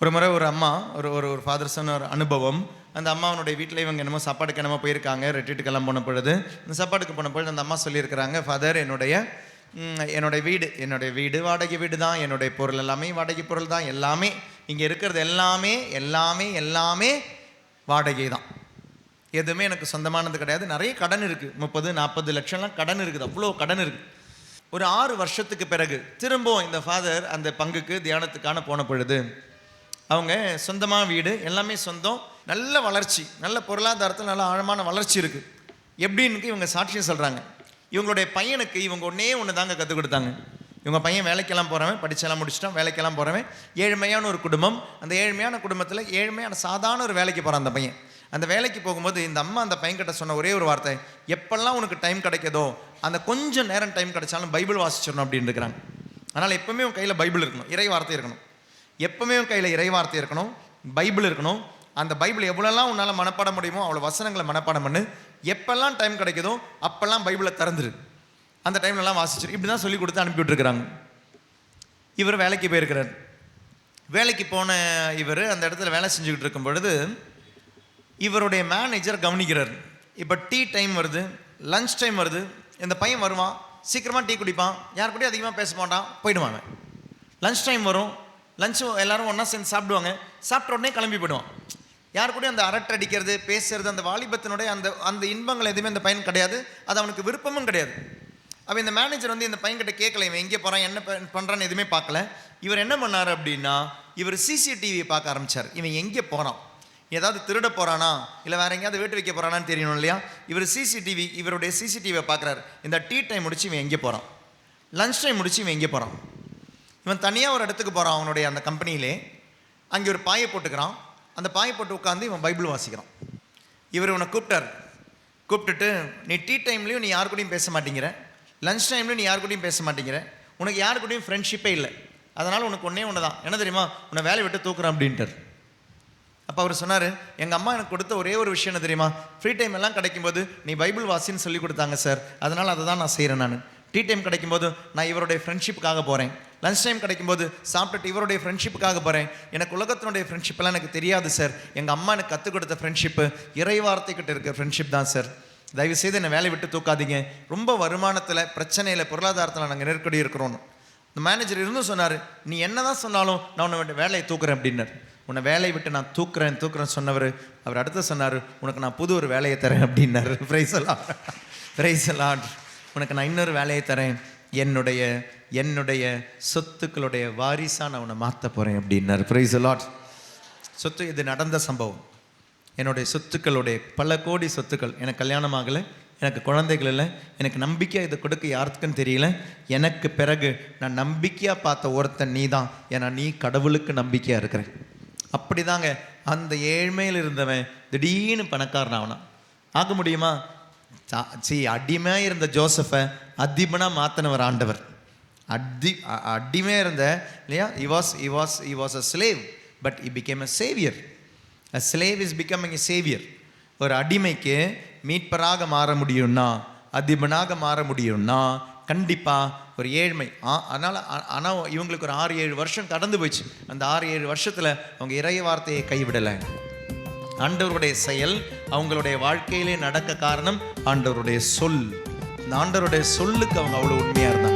ஒரு முறை ஒரு அம்மா ஒரு ஒரு ஒரு ஃபாதர் ஒரு அனுபவம். அந்த அம்மாவனுடைய வீட்டில் இவங்க என்னமோ சாப்பாடுக்கு என்னமோ போயிருக்காங்க ரெட்டிட்டுக்கெல்லாம் போன பொழுது. இந்த சாப்பாடுக்கு போன பொழுது அந்த அம்மா சொல்லியிருக்கிறாங்க ஃபாதர் என்னுடைய என்னுடைய வீடு என்னுடைய வீடு வாடகை வீடு தான் என்னுடைய பொருள் எல்லாமே வாடகை பொருள் தான் எல்லாமே இங்கே இருக்கிறது எல்லாமே எல்லாமே எல்லாமே வாடகை தான். எதுவுமே எனக்கு சொந்தமானது கிடையாது. நிறைய கடன் இருக்குது முப்பது நாற்பது லட்சம்லாம் கடன் இருக்குது. அவ்வளோ கடன் இருக்குது ஒரு ஆறு வருஷத்துக்கு பிறகு திரும்பவும் இந்த ஃபாதர் அந்த பங்குக்கு தியானத்துக்கான போன பொழுது அவங்க சொந்தமாக வீடு எல்லாமே சொந்தம். நல்ல வளர்ச்சி நல்ல பொருளாதாரத்தில் நல்ல ஆழமான வளர்ச்சி இருக்குது எப்படின்னு இவங்க சாட்சியம் சொல்கிறாங்க இவங்களுடைய பையனுக்கு இவங்க ஒன்றே ஒன்று தாங்க கற்றுக் கொடுத்தாங்க. இவங்க பையன் வேலைக்கெல்லாம் போகிறவன் படிச்செல்லாம் முடிச்சிட்டான் வேலைக்கெல்லாம் போகிறவன் ஏழ்மையான ஒரு குடும்பம். அந்த ஏழ்மையான குடும்பத்தில் ஏழ்மையான சாதாரண ஒரு வேலைக்கு போகிறான் அந்த பையன். அந்த வேலைக்கு போகும்போது இந்த அம்மா அந்த பையன்கிட்ட சொன்ன ஒரே ஒரு வார்த்தை எப்பெல்லாம் உனக்கு டைம் கிடைக்கதோ அந்த கொஞ்சம் நேரம் டைம் கிடைச்சாலும் பைபிள் வாசிச்சிடணும் அப்படின்னு இருக்கிறாங்க அதனால் எப்பவுமே உன் கையில் பைபிள் இருக்கணும். இறை வார்த்தை இருக்கணும். எப்பவுமே உன் கையில் இறைவார்த்தை இருக்கணும் பைபிள் இருக்கணும். அந்த பைபிள் எவ்வளோலாம் உன்னால் மனப்பாடம் முடியுமோ அவ்வளோ வசனங்களை மனப்பாடம் பண்ணு. எப்பெல்லாம் டைம் கிடைக்குதோ அப்போல்லாம் பைபிளை திறந்துரு. அந்த டைம்லலாம் வாசிச்சிரு. இப்படி தான் சொல்லி கொடுத்து அனுப்பி விட்டுருக்குறாங்க இவர் வேலைக்கு போயிருக்கிறார். வேலைக்கு போன இவர் அந்த இடத்துல வேலை செஞ்சுக்கிட்டு இருக்கும் பொழுது இவருடைய மேனேஜர் கவனிக்கிறார். இப்போ டீ டைம் வருது லஞ்ச் டைம் வருது. இந்த பையன் வருவான். சீக்கிரமாக டீ குடிப்பான். யார் கூடயும் அதிகமாக பேச மாட்டான். போயிடுவாங்க. லஞ்ச் டைம் வரும். லஞ்சு எல்லாரும் ஒன்றா சேர்ந்து சாப்பிடுவாங்க. சாப்பிட்ட உடனே கிளம்பி போயிடுவான் யார் கூடயும் அந்த அரட்டை அடிக்கிறது பேசுறது அந்த வாலிபத்தினுடைய அந்த அந்த இன்பங்கள் எதுவுமே அந்த பையன் கிடையாது. அது அவனுக்கு விருப்பமும் கிடையாது. அவன் இந்த மேனேஜர் வந்து இந்த பையன்கிட்ட கேட்கல இவன் எங்கே போகிறான் என்ன ப- எதுவுமே பார்க்கல. இவர் என்ன பண்ணார் அப்படின்னா இவர் சிசிடிவியை பார்க்க ஆரம்பிச்சார். இவன் எங்கே போகிறான் ஏதாவது திருட போகிறானா இல்லை வேற எங்கேயாவது வீட்டு வைக்க போகிறானான்னு தெரியணும் இல்லையா? இவர் சிசிடிவி இவருடைய சிசிடிவியை பார்க்குறாரு. இந்த டீ டைம் முடிச்சு இவன் எங்கே போகிறான் லஞ்ச் டைம் முடிச்சு இவன் எங்கே போகிறான் இவன் தனியாக ஒரு இடத்துக்கு போகிறான் அவனுடைய அந்த கம்பெனியிலே. அங்கே ஒரு பாயை போட்டுக்கிறான். அந்த பாயை போட்டு உட்காந்து இவன் பைபிள் வாசிக்கிறான். இவர் இவனை கூப்பிட்டார். கூப்பிட்டுட்டு நீ டீ டைம்லேயும் நீ யார் கூடயும் பேச மாட்டேங்கிற. லஞ்ச் டைம்லையும் நீ யார் கூடயும் பேச மாட்டேங்கிற. உனக்கு யார் கூடயும் ஃப்ரெண்ட்ஷிப்பே இல்லை. அதனால் உனக்கு ஒன்றே ஒன்று தான் என்ன தெரியுமா? உன்னை வேலையை விட்டு தூக்குறேன் அப்படின்ட்டார். அப்போ அவர் சொன்னார் எங்கள் அம்மா எனக்கு கொடுத்த ஒரே ஒரு விஷயம் என்ன தெரியுமா? ஃப்ரீ டைம் எல்லாம் கிடைக்கும்போது நீ பைபிள் வாசின்னு சொல்லி கொடுத்தாங்க சார் அதனால் அதை தான் நான் செய்கிறேன் நான். டீ டைம் கிடைக்கும்போது நான் இவருடைய ஃப்ரெண்ட்ஷிப்புக்காக போகிறேன் லஞ்ச் டைம் கிடைக்கும்போது சாப்பிட்டுட்டு இவருடைய ஃப்ரெண்ட்ஷிப்புக்காக போகிறேன் எனக்கு உலகத்தினுடைய friendship எனக்கு தெரியாது சார் எங்கள் அம்மா எனக்கு கற்றுக் கொடுத்த ஃப்ரெண்ட்ஷிப்பு இறைவார்த்தைக்கிட்ட வார்த்தைக்கிட்ட ஃப்ரெண்ட்ஷிப் தான் சார் தயவு செய்து என்னை வேலையை விட்டு தூக்காதீங்க. ரொம்ப வருமானத்தில் பிரச்சனையில் பொருளாதாரத்தில் நாங்கள் நெருக்கடி இருக்கிறோன்னு இந்த மேனேஜர் இருந்தும் சொன்னார் நீ என்ன தான் சொன்னாலும் நான் உன்னை வேலையை தூக்குறேன் அப்படின்னார். உன்னை வேலையை விட்டு நான் தூக்குறேன் தூக்குறேன் சொன்னவர் அவர் அடுத்து சொன்னார் உனக்கு நான் புது ஒரு வேலையை தரேன் அப்படின்னாரு. பிரைஸ் எல்லாம் பிரைஸ் எல்லாம் உனக்கு நான் இன்னொரு வேலையை தரேன். என்னுடைய என்னுடைய சொத்துக்களுடைய வாரிசாக நான் உன்னை மாற்ற போகிறேன் அப்படின்னார் ப்ரைஸ் லாட் சொத்து இது நடந்த சம்பவம். என்னுடைய சொத்துக்களுடைய பல கோடி சொத்துக்கள் எனக்கு கல்யாணம் ஆகலை எனக்கு குழந்தைகள் இல்லை எனக்கு நம்பிக்கையாக இதை கொடுக்க யாருக்குன்னு தெரியல. எனக்கு பிறகு நான் நம்பிக்கையாக பார்த்த ஒருத்தன் நீ தான் ஏன்னா நீ கடவுளுக்கு நம்பிக்கையாக இருக்கிற. அப்படிதாங்க அந்த ஏழ்மையில் இருந்தவன் திடீர்னு பணக்காரன் ஆவனான் ஆக முடியுமா? சி சீ அடிமையாக இருந்த ஜோசஃபை அதிபனாக மாற்றினவர் ஆண்டவர். அடி அடிமையாக இருந்த இல்லையா? I was I was I was a slave but I became a saviour a slave is becoming a saviour ஒரு அடிமைக்கு மீட்பராக மாற முடியும்னா அதிபனாக மாற முடியும்னா கண்டிப்பாக ஒரு ஏழ்மை ஆ அதனால் ஆனால் இவங்களுக்கு ஒரு ஆறு ஏழு வருஷம் கடந்து போயிடுச்சு அந்த ஆறு ஏழு வருஷத்தில் அவங்க இறைய வார்த்தையை கைவிடலை. ஆண்டவருடைய செயல் அவங்களுடைய வாழ்க்கையிலே நடக்க காரணம் ஆண்டவருடைய சொல். இந்த ஆண்டவருடைய சொல்லுக்கு அவங்க அவ்வளோ உண்மையாக இருந்தாங்க.